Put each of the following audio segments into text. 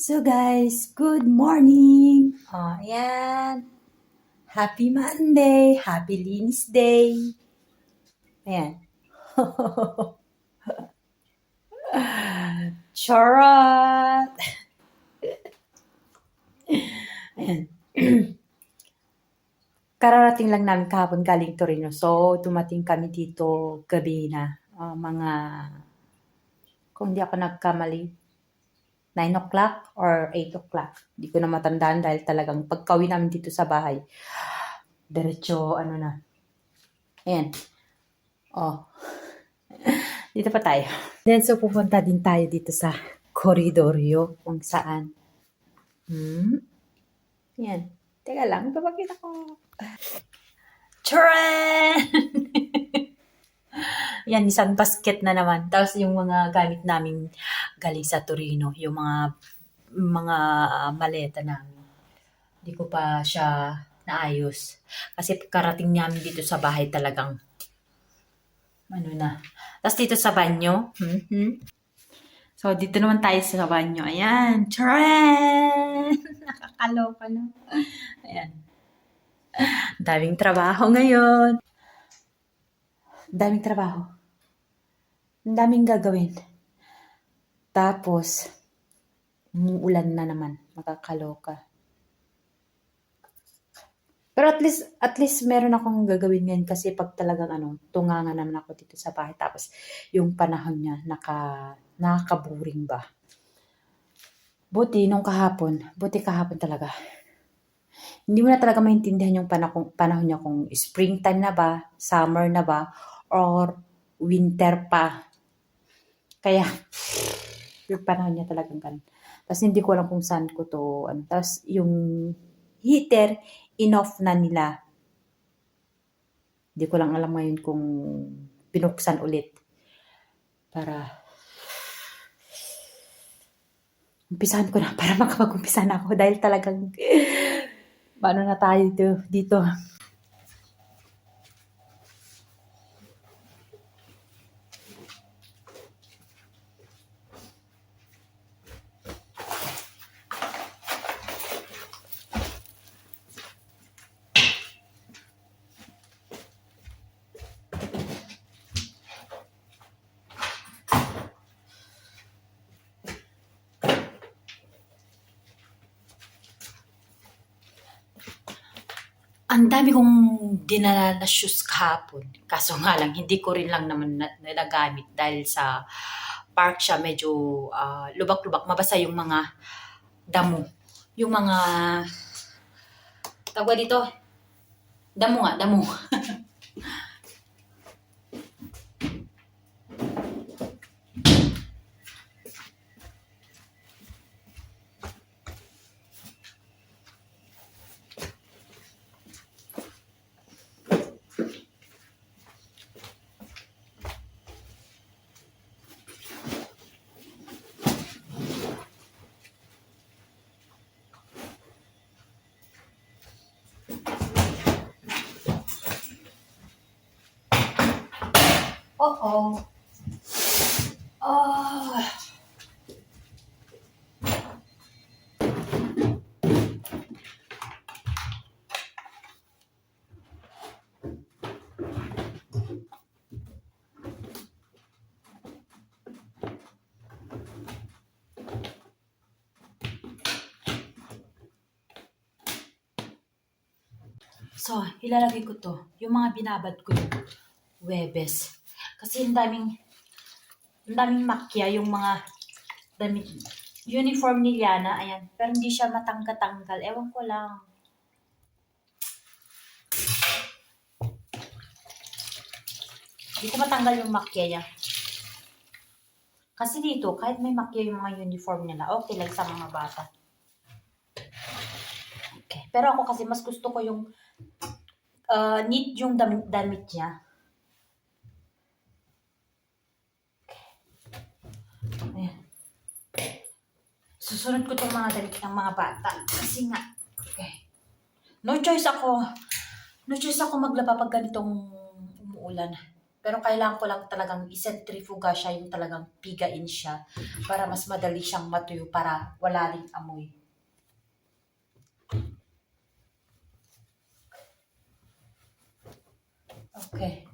So guys, good morning! Oh, ayan. Happy Monday! Happy Linis Day! Ayan. Charot! Ayan. Kararating lang namin kahapon galing Torino. So, dumating kami dito gabi na. Ah, mga, kung di ako nagkamali, 9 o'clock or 8 o'clock. Hindi ko na matandaan dahil talagang pagkawi namin dito sa bahay, diretso, ano na. Ayan. Oh. dito pa tayo. Then, so pupunta din tayo dito sa koridoryo kung saan. Hmm? Yan. Teka lang, ipapakita ko. Charan! Yan, isang basket na naman. Tapos yung mga gamit namin galing sa Torino, yung mga mga maleta namin. Hindi ko pa siya naayos. Kasi karating namin dito sa bahay talagang ano na. Tapos dito sa banyo. mhm. So, dito naman tayo sa banyo. Ayan. Charan! Nakakaloka na. Ayan. Daming trabaho ngayon. Daming trabaho. Ang daming gagawin. Tapos, umuulan na naman. Makakaloka. Pero at least, at least meron akong gagawin ngayon kasi pag talagang ano, tungangan naman ako dito sa bahay. Tapos, yung panahon niya, naka, nakakaburing ba. Buti nung kahapon, buti kahapon talaga. Hindi mo na talaga maintindihan yung panahon, panahon niya kung springtime na ba, summer na ba, or winter pa. Kaya, yung panahon niya talagang ganun. Tapos hindi ko alam kung saan ko to, ano. Tapos yung heater, in-off na nila. Hindi ko lang alam ngayon kung binuksan ulit. Para umpisahan ko na para makapag-umpisa na ako dahil talagang paano na tayo dito, dito. Ang dami kong dinala na shoes kahapon. Kaso nga lang, hindi ko rin lang naman na, nalagamit dahil sa park siya medyo ah, lubak-lubak. Mabasa yung mga damo. Yung mga, tawag dito, damo nga, damo. Oo. Oh. So, ilalagay ko to. Yung mga binabad ko yung Webes. Kasi ang daming, ang daming makya yung mga damit. Uniform ni Liana, ayan. Pero hindi siya matangga-tanggal. Ewan ko lang. Hindi ko matanggal yung makya niya. Kasi dito, kahit may makya yung mga uniform nila, okay lang sa mga bata. Okay. Pero ako kasi mas gusto ko yung uh, neat yung dam- damit niya. Ayan. Susunod ko itong mga damit ng mga bata. Kasi nga, okay. No choice ako. No choice ako maglaba pag ganitong umuulan. Pero kailangan ko lang talagang isentrifuga siya, yung talagang pigain siya para mas madali siyang matuyo para wala ring amoy. Okay.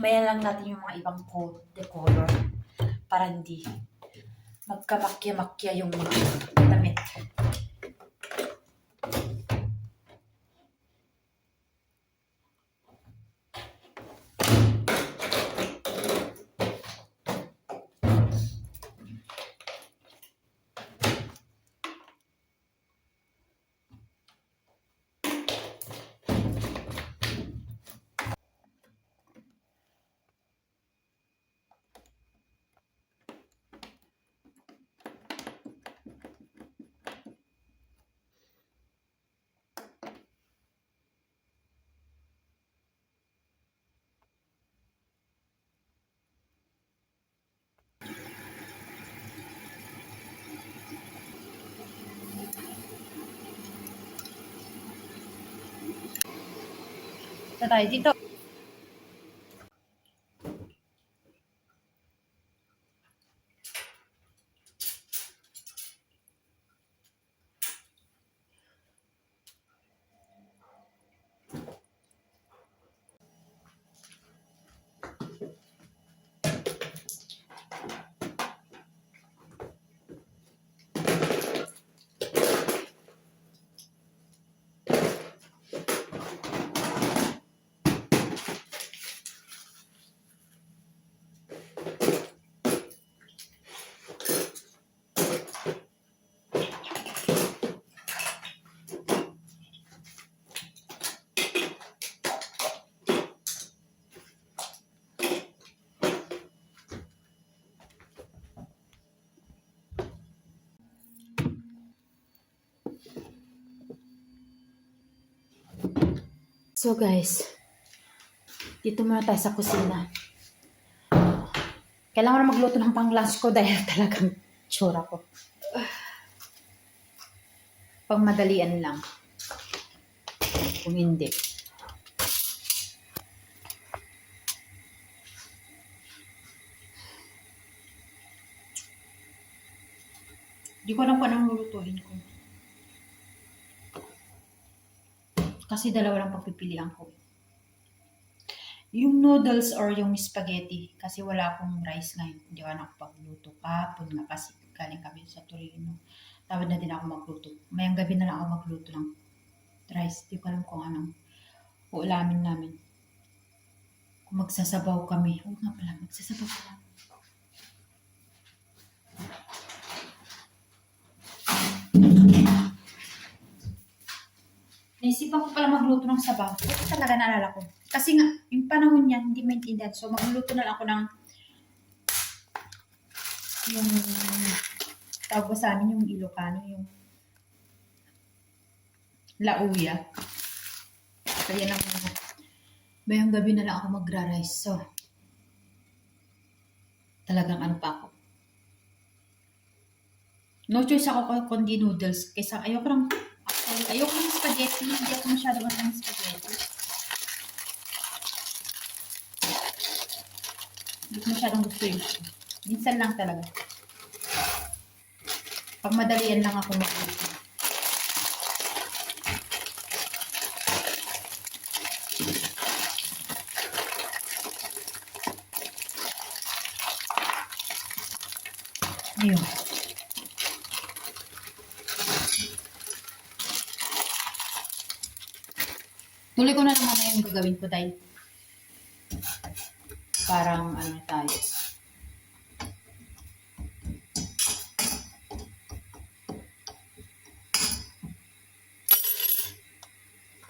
Mayan lang natin yung mga ibang co- decolor para hindi magkamakya-makya yung mga damit. Ito tayo So guys, dito muna tayo sa kusina. Kailangan na magluto ng pang lunch ko dahil talagang tsura ko. Pang madalian lang. Kung hindi. Hindi ko alam kung anong lulutuin ko. Kasi dalawa lang pagpipilian ko. Yung noodles or yung spaghetti. Kasi wala akong rice ngayon. Hindi ko na ako pagluto. Kapon nga kasi galing kami sa Torino. Tawad na din ako magluto. Mayang gabi na lang ako magluto ng rice. Hindi ko alam kung anong uulamin namin. Kung magsasabaw kami. Oo nga pala, magsasabaw ka Naisipan ko pala magluto ng sabaw. Ito talaga naalala ko. Kasi nga, yung panahon niya, hindi maintindihan. So, magluluto na lang ako ng yung tawag ba sa amin yung Ilocano, yung lauya. So, yan ang mayang gabi na lang ako magra-rice. So, talagang ano pa ako. No choice ako kundi noodles. Kaysa ayoko ng ayoko ng spaghetti. Hindi ako masyado ng spaghetti. Hindi ko masyadong gusto yun. Minsan lang talaga. Pag madalian lang ako magluto. Tuloy ko na naman na yung gagawin ko dahil parang ano tayo.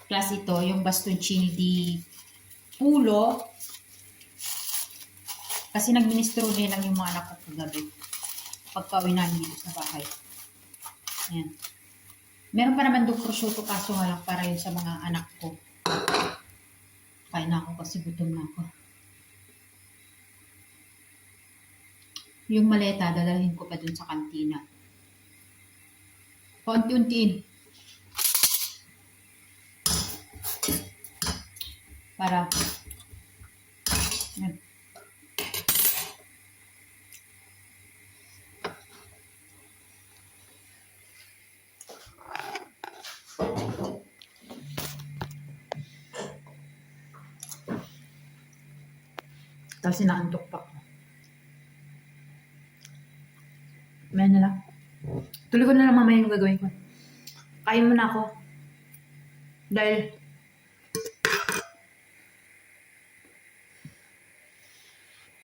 Plus ito, yung bastoncini di pulo. Kasi nagministro din lang yung mga anak ko kagabi. Pagpauwi namin dito sa bahay. Ayan. Meron pa naman doon prosciutto kaso nga lang para yun sa mga anak ko. Kain na ako kasi gutom na ako. Yung maleta, dadalhin ko pa dun sa kantina. Paunti-untiin. Para Tapos sinaantok pa ako. May na lang. Tuloy ko na lang mamaya yung gagawin ko. Kain muna ako. Dahil